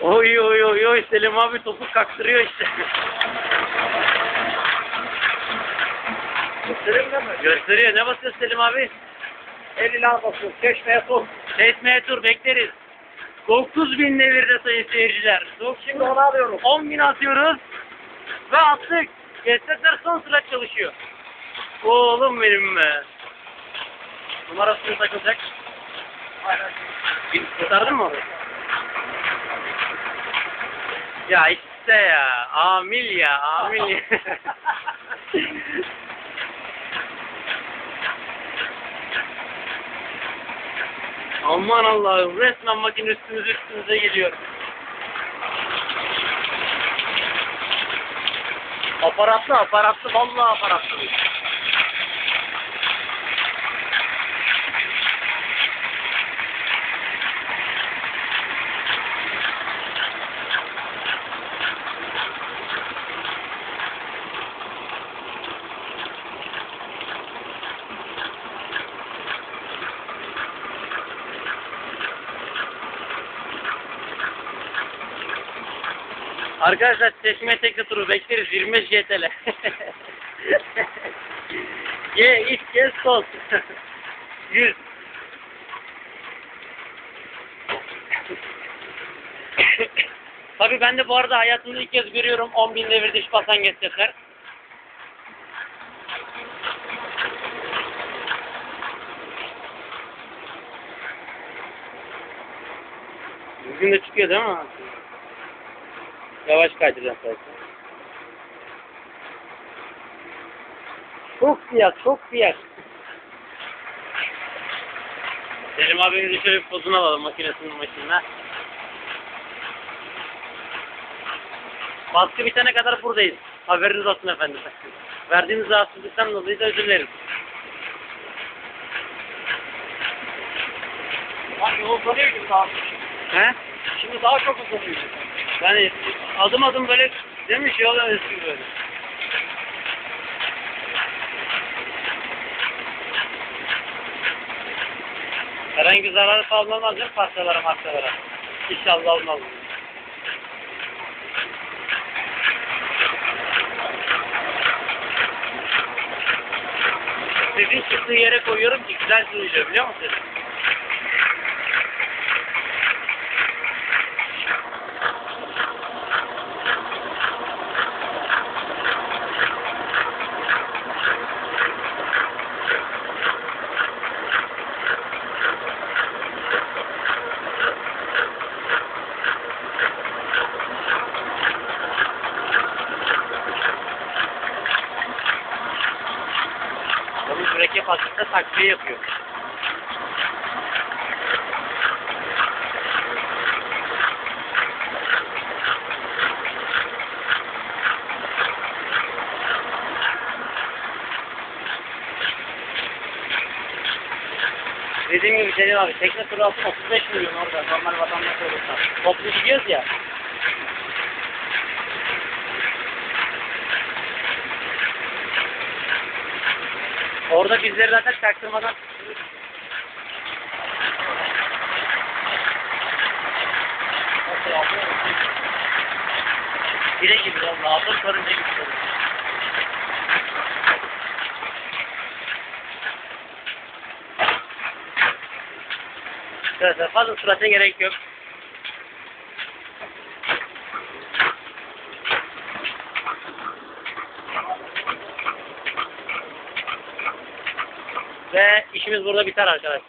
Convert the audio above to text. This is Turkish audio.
Oy oy oy oy Selim abi topu kaktırıyor işte. Gösterelim mi? Gösteriyor. Ne basıyor Selim abi? 50 lira basıyor. Çeşmeye son. Seçmeye tur bekleriz. 9 bin devirde sayın seyirciler. Şimdi onu alıyorum. 10 bin atıyoruz. Ve attık. Gestekler son sürat çalışıyor. Oğlum benim be. Numarasını takılacak. Aynen. Kurtardın mı orayı? Ya işte ya. Amil ya. Amil ya. Aman Allah'ım. Resmen makine üstümüze üstümüze geliyor. Aparatlı aparatlı. Vallahi aparatlı. Arkadaşlar çeşme tekli turu bekleriz 25 GTL. Ye iç kes sol. 100. Tabii ben de bu arada hayatımda ilk kez görüyorum 10 bin devirde iş basan geçecekler. Bugün de çıkıyor değil mi? Yavaş kaydıracağım sadece. Çok siyah, çok siyah. Selim abimizin şöyle bir pozunu alalım makinesinin başında. Baskı bitene kadar buradayız. Haberiniz olsun efendim. Verdiğiniz rahatsızlıktan dolayı da özür dilerim. Bak yol uzanıyor gibi daha. He? Şimdi daha çok uzanıyor. Yani adım adım böyle demiş yol öncesi böyle. Herhangi zararı falan olmaz değil parçalara markalara? İnşallah olmaz. Sizin çıktığı yere koyuyorum ki güzel duyuluyor biliyor musunuz? Mürekkep aslında takviye yapıyor. Dediğim gibi Celil abi tekne turu altı 35 milyon orada normal vatandaş olursa. Toplu gidiyoruz ya. Orada bizleri zaten çaktırmadan bire gibi valla aldım karınca gibi. Evet, fazla surata gerek yok. Ve işimiz burada biter arkadaşlar.